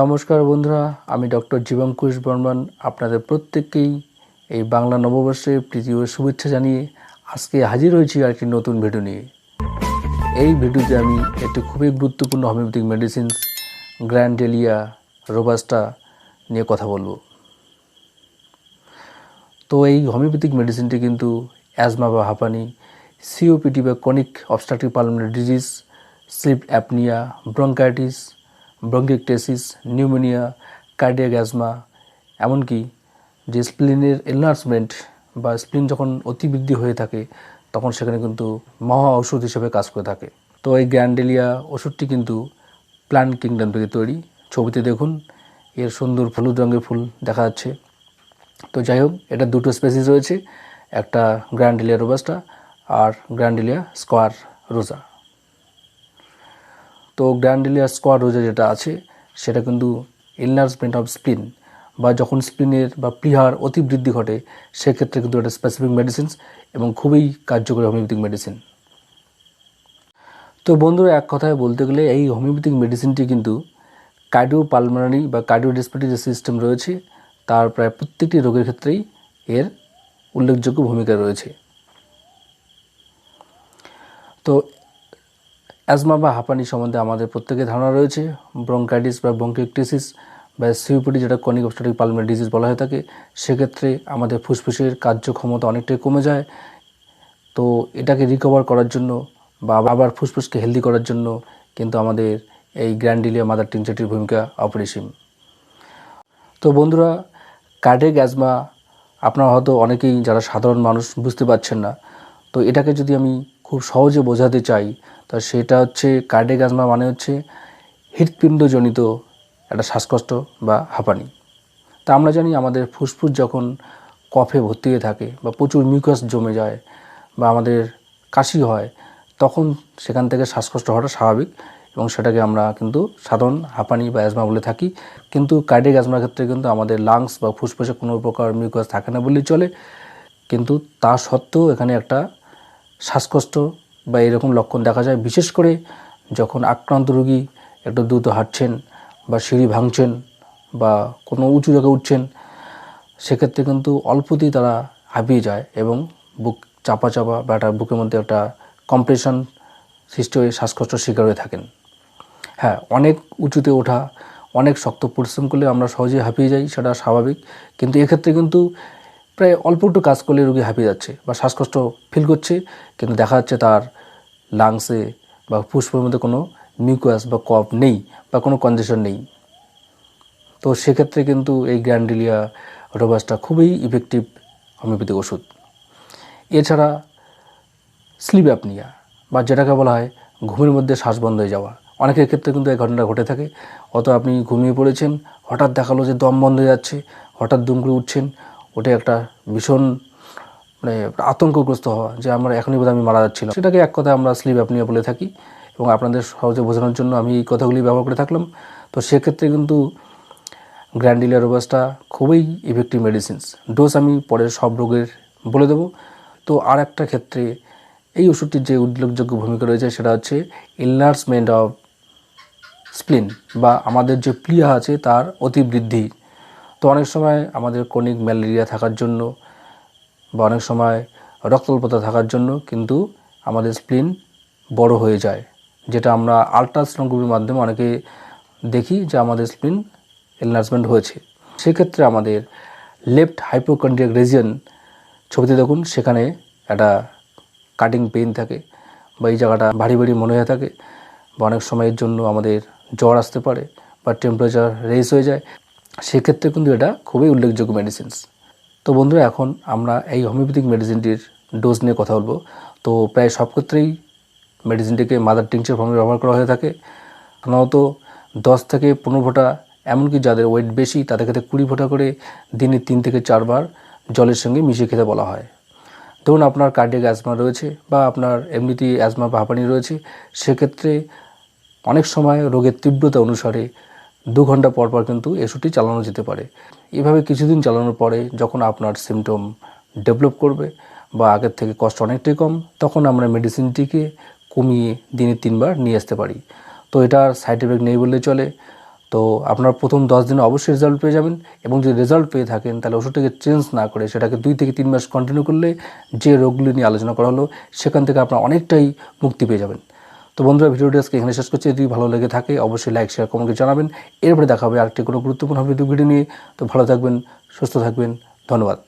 নমস্কার বন্ধুরা, আমি ডক্টর জীবঙ্কুশ বর্মন, আপনাদের প্রত্যেককেই এই বাংলা নববর্ষের প্রীতি ও শুভেচ্ছা জানিয়ে আজকে হাজির হয়েছি আর একটি নতুন ভিডিও নিয়ে। এই ভিডিওতে আমি একটি খুবই গুরুত্বপূর্ণ হোমিওপ্যাথিক মেডিসিনস গ্র্যান্ডেলিয়া, রোবাস্টা নিয়ে কথা বলব। তো এই হোমিওপ্যাথিক মেডিসিনটি কিন্তু অ্যাজমা বা হাঁপানি সিওপিটি বা chronic obstructive pulmonary disease sleep apnoea bronchitis bronchiectasis pneumonia, cardiac এমনকি যে স্প্লিনের এনলার্জমেন্ট বা স্প্লিন যখন অতিবৃদ্ধি হয়ে থাকে, তখন সেখানে কিন্তু মহা ওষুধ হিসেবে কাজ করে থাকে। তো এই গ্র্যান্ডেলিয়া ওষুধটি কিন্তু প্ল্যান্ট কিংডম থেকে তৈরি। ছবিতে দেখুন, এর সুন্দর হলুদ রঙের ফুল দেখা যাচ্ছে। তো যাই হোক, এটা দুটো স্পেসিস রয়েছে, একটা গ্র্যান্ডেলিয়া রোবাস্টা আর গ্র্যান্ডেলিয়া স্কোয়ার রোজা। তো গ্র্যান্ডিলিয়া স্কোয়ার রোজা যেটা আছে, সেটা কিন্তু এনলার্জমেন্ট অফ স্প্লিন বা যখন স্প্লিনের বা প্লিহার অতিবৃদ্ধি ঘটে, সেক্ষেত্রে কিন্তু এটা স্পেসিফিক মেডিসিনস এবং খুবই কার্যকরী হোমিওপ্যাথিক মেডিসিন তো বন্ধুরা, এক কথায় বলতে গেলে এই হোমিওপ্যাথিক মেডিসিনটি কিন্তু কার্ডিও পালমারি বা কার্ডিও রেসপিরেটরি যে সিস্টেম রয়েছে। তার প্রায় প্রত্যেকটি রোগের ক্ষেত্রেই এর উল্লেখযোগ্য ভূমিকা রয়েছে। তো অ্যাজমা বা হাঁপানি সম্বন্ধে আমাদের প্রত্যেকের ধারণা রয়েছে। ব্রঙ্কাইটিস বা ব্রঙ্কিকটিসিস বা সিউপিটি যেটা কনিক অবস্ট্রাটিক পালমারি ডিজিজ বলা হয়ে থাকে, সেক্ষেত্রে আমাদের ফুসফুসের কার্যক্ষমতা অনেকটাই কমে যায়। তো এটাকে রিকভার করার জন্য বা আবার ফুসফুসকে হেলদি করার জন্য কিন্তু আমাদের এই গ্র্যান্ডিলিয়া মাদার টিনচারটির ভূমিকা অপরিসীম। তো বন্ধুরা কার্ডিয়াক অ্যাজমা আপনারা হয়তো অনেকেই যারা সাধারণ মানুষ বুঝতে পারছেন না। তো এটাকে যদি আমি খুব সহজে বোঝাতে চাই। তা সেটা হচ্ছে কার্ডিয়াক অ্যাজমা মানে হচ্ছে হৃৎপিণ্ডজনিত একটা শ্বাসকষ্ট বা হাঁপানি। তা আমরা জানি আমাদের ফুসফুস যখন কফে ভর্তি হয়ে থাকে বা প্রচুর মিউকাস জমে যায় বা আমাদের কাশি হয়, তখন সেখান থেকে শ্বাসকষ্ট হওয়াটা স্বাভাবিক এবং সেটাকে আমরা কিন্তু সাধারণ হাঁপানি বা অ্যাজমা বলে থাকি। কিন্তু কার্ডিয়াক অ্যাজমার ক্ষেত্রে কিন্তু আমাদের লাংস বা ফুসফুসে কোনো প্রকার মিউকাস থাকে না বললেই চলে। কিন্তু তা সত্ত্বেও এখানে একটা শ্বাসকষ্ট বা এরকম লক্ষণ দেখা যায়। বিশেষ করে যখন আক্রান্ত রোগী একটু দ্রুত হাঁটছেন বা সিঁড়ি ভাঙছেন বা কোনো উঁচু জায়গায় উঠছেন, সেক্ষেত্রে কিন্তু অল্পতেই তারা হাঁপিয়ে যায় এবং বুক চাপা চাপা বা একটা বুকের মধ্যে একটা কম্প্রেশন সৃষ্টি হয়ে শ্বাসকষ্ট শিকার হয়ে থাকেন। হ্যাঁ অনেক উঁচুতে ওঠা, অনেক শক্ত পরিশ্রম করলে আমরা সহজেই হাঁপিয়ে যাই, সেটা স্বাভাবিক। কিন্তু এক্ষেত্রে কিন্তু প্রায় অল্প একটু কাজ করলে রোগী হাঁপিয়ে যাচ্ছে বা শ্বাসকষ্ট ফিল করছে, কিন্তু দেখা যাচ্ছে তার লাংসে বা ফুসফুসের মধ্যে কোনো মিউকাস বা কফ নেই বা কোনো কনজেশন নেই। তো সেক্ষেত্রে কিন্তু এই গ্র্যান্ডিলিয়া রোবাসটা খুবই ইফেক্টিভ হোমিওপ্যাথিক ওষুধ। এছাড়া স্লিপ অ্যাপনিয়া বা যেটাকে বলা হয় ঘুমের মধ্যে শ্বাস বন্ধ হয়ে যাওয়া। অনেকের ক্ষেত্রে কিন্তু এই ঘটনাটা ঘটে থাকে। অত আপনি ঘুমিয়ে পড়েছেন, হঠাৎ দেখাল যে দম বন্ধ হয়ে যাচ্ছে, হঠাৎ দুম করে উঠছেন ওটা একটা ভীষণ মানে আতঙ্কগ্রস্ত হওয়া যে আমরা এখনই বোধহয় আমি মারা যাচ্ছিলাম সেটাকে এক কথায় আমরা স্লিপ অ্যাপনিয়া বলে থাকি এবং আপনাদের সহজে বোঝানোর জন্য আমি এই কথাগুলি ব্যবহার করে থাকলাম। তো সেক্ষেত্রে কিন্তু গ্র্যান্ডিলিয়া রোবাসটা খুবই ইফেক্টিভ মেডিসিনস ডোজ আমি পরে সব রোগের বলে দেবো। তো আর একটা ক্ষেত্রে এই ওষুধটির যে উল্লেখযোগ্য ভূমিকা রয়েছে সেটা হচ্ছে এনলার্জমেন্ট অফ স্প্লিন বা আমাদের যে প্লিয়া আছে তার অতিবৃদ্ধি। তো অনেক সময় আমাদের ক্রনিক ম্যালেরিয়া থাকার জন্য বা অনেক সময় রক্তল্পতা থাকার জন্য কিন্তু আমাদের স্প্লিন বড় হয়ে যায়, যেটা আমরা আলট্রাসনোগ্রাফির মাধ্যমে অনেকে দেখি যে আমাদের স্প্লিন এনলার্জমেন্ট হয়েছে। সেক্ষেত্রে আমাদের লেফট হাইপোকন্ড্রিয়াক রিজিয়ন ছবিতে দেখুন, সেখানে একটা কাটিং পেইন থাকে বা এই জায়গাটা ভারী ভারী মনে হয়ে থাকে বা অনেক সময়ের জন্য আমাদের জ্বর আসতে পারে বা টেম্পারেচার রেস হয়ে যায়। সেক্ষেত্রে কিন্তু এটা খুবই উল্লেখযোগ্য মেডিসিনস তো বন্ধুরা, এখন আমরা এই হোমিওপ্যাথিক মেডিসিনটির ডোজ নিয়ে কথা বলব। তো প্রায় সব ক্ষেত্রেই মেডিসিনটিকে মাদার টিংচার ফর্মে ব্যবহার করা হয়ে থাকে। সাধারণত দশ থেকে পনেরো ফোঁটা, এমনকি যাদের ওয়েট বেশি, তাদের ক্ষেত্রে কুড়ি ফোঁটা করে দিনে তিন থেকে চারবার জলের সঙ্গে মিশিয়ে খেতে বলা হয়। ধরুন, আপনার কার্ডিয়াক অ্যাজমা রয়েছে বা আপনার এমনিতেই অ্যাজমা বা হাঁপানি রয়েছে, সেক্ষেত্রে অনেক সময় রোগের তীব্রতা অনুসারে দু ঘণ্টা পর পর কিন্তু এসুটি চালানো যেতে পারে। এভাবে কিছুদিন চালানোর পরে যখন আপনার সিমটম ডেভেলপ করবে বা আগের থেকে কষ্ট অনেকটাই কম, তখন আমরা মেডিসিনটিকে কমিয়ে দিনে তিনবার নিয়ে আসতে পারি। তো এটার সাইড এফেক্ট নেই বললে চলে। তো আপনার প্রথম দশ দিনে অবশ্যই রেজাল্ট পেয়ে যাবেন এবং যদি রেজাল্ট পেয়ে থাকেন, তাহলে ওষুধটাকে চেঞ্জ না করে সেটাকে দুই থেকে তিন মাস কন্টিনিউ করলে যে রোগগুলি নিয়ে আলোচনা করা হলো, সেখান থেকে আপনার অনেকটাই মুক্তি পেয়ে যাবেন। তো বন্ধুরা, ভিডিওটি আজকে এখানে শেষ করছি। যদি ভালো লেগে থাকে, অবশ্যই লাইক শেয়ার কমেন্টে জানাবেন। এরপরে দেখা হবে আরেকটি কোনো গুরুত্বপূর্ণ ভিডিও ভিডিও নিয়ে। তো ভালো থাকবেন, সুস্থ থাকবেন। ধন্যবাদ।